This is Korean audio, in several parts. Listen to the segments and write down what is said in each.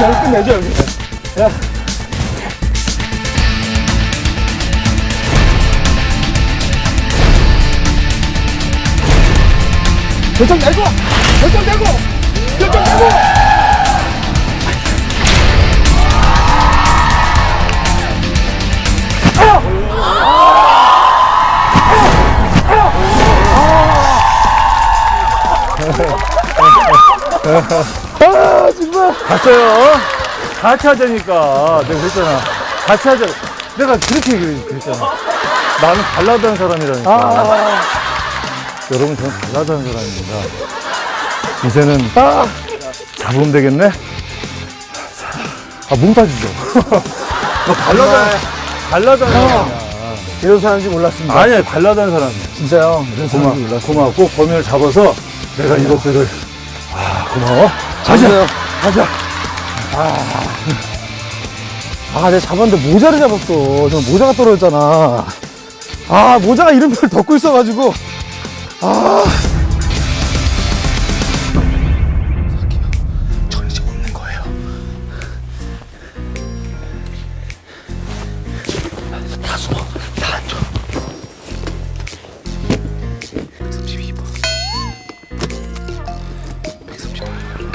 나를 끝내줘 여기. 야. 결정 내고! 결정 내고! 결정 내고! 아 정말 갔어요. 같이 하자니까. 내가 그랬잖아. 같이 하자. 내가 그렇게 얘기를 그랬잖아. 나는 발라드하는 사람이라니까. 아, 여러분, 저는 발라드하는 사람입니다. 이제는 아, 잡으면 되겠네? 아, 몸 빠지죠. 너 발라드, 발라드하는 사람이야. 이런 사람인지 몰랐습니다. 아니야, 발라드하는 사람이야. 진짜요? 이런 고마, 사람인지 몰랐어요. 고마워. 꼭 범인을 잡아서 내가 이것들을. 아, 고마워. 가자. 가자. 아. 아, 내가 잡았는데 모자를 잡았어. 저 모자가 떨어졌잖아. 아, 모자가 이름표를 덮고 있어가지고. 아.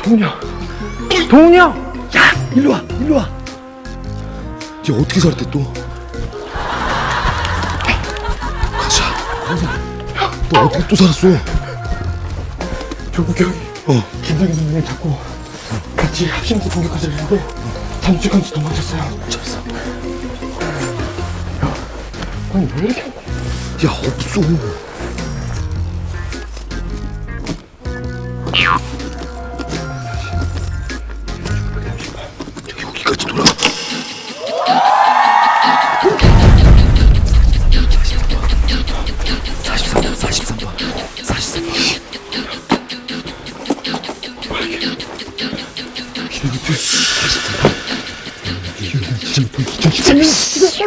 동훈이 형! 동훈이 형! 야! 일로 와! 일로 와! 얘 어떻게 살았대 또? 가자. 너 어떻게 또 살았어? 조국 형이. 어. 김정희 선생님 잡고 같이 합심해서 공격하자 했는데 잠시간서 도망쳤어요. 잘했어. 아니, 왜 이렇게. 야 없어.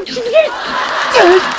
이게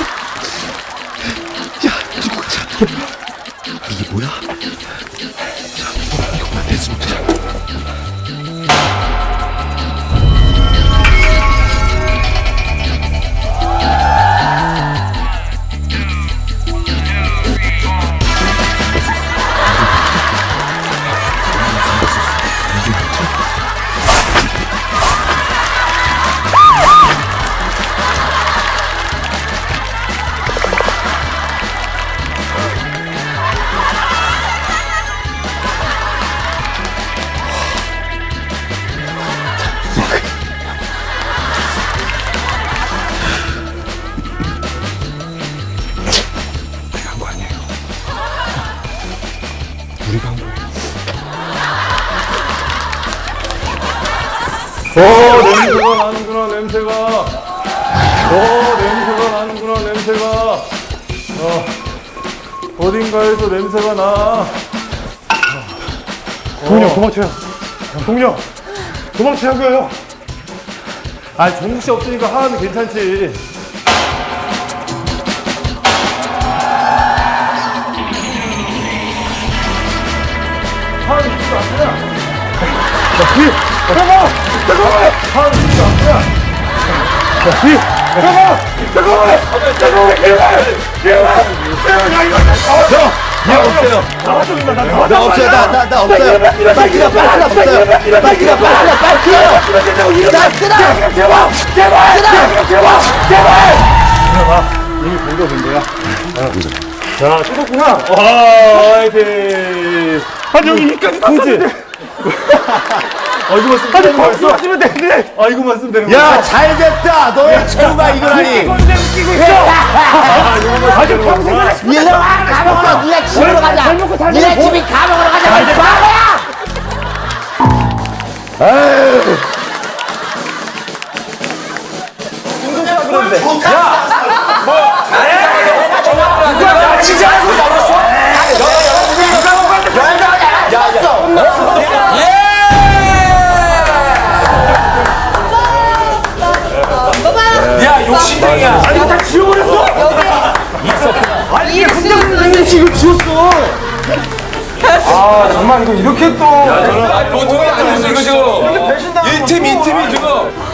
어, 냄새가 나는구나, 냄새가. 어, 냄새가 나는구나, 냄새가. 어, 어딘가에서 냄새가 나. 동훈이 형, 도망쳐요. 동훈이 형, 도망치라고요. 아, 종국 씨 없으니까 하하는 괜찮지. 뒤! 제발! 제발! 야, 나 야, 없어요. 나 없어요. 나, 나, 나 없어요. 빨리 뛰어, 빨리 뛰어, 없어요. 빨리 뛰어, 빨리 뛰어, 빨리! 제발! 제발! 들어봐. 이미 본 거야. 자, 뜯었구나. 와, 화이팅! 아니. 아, 이거만 쓰면 되는 거였어? 쓰면 되는데. 아, 이거만 쓰면 되는 거야. 야, 잘 됐다. 너의 최후가 이거라니. 건데 웃기고 있어. 아, 이거만 쓰면 되는 거구나. 니네 감옥으로 니네 집으로 가자. 니네 집이 감옥으로 가자. 이 바보야. 야 아, 정말 이거 이렇게 또. 보통이 아니었어 이거 지금 1팀 지금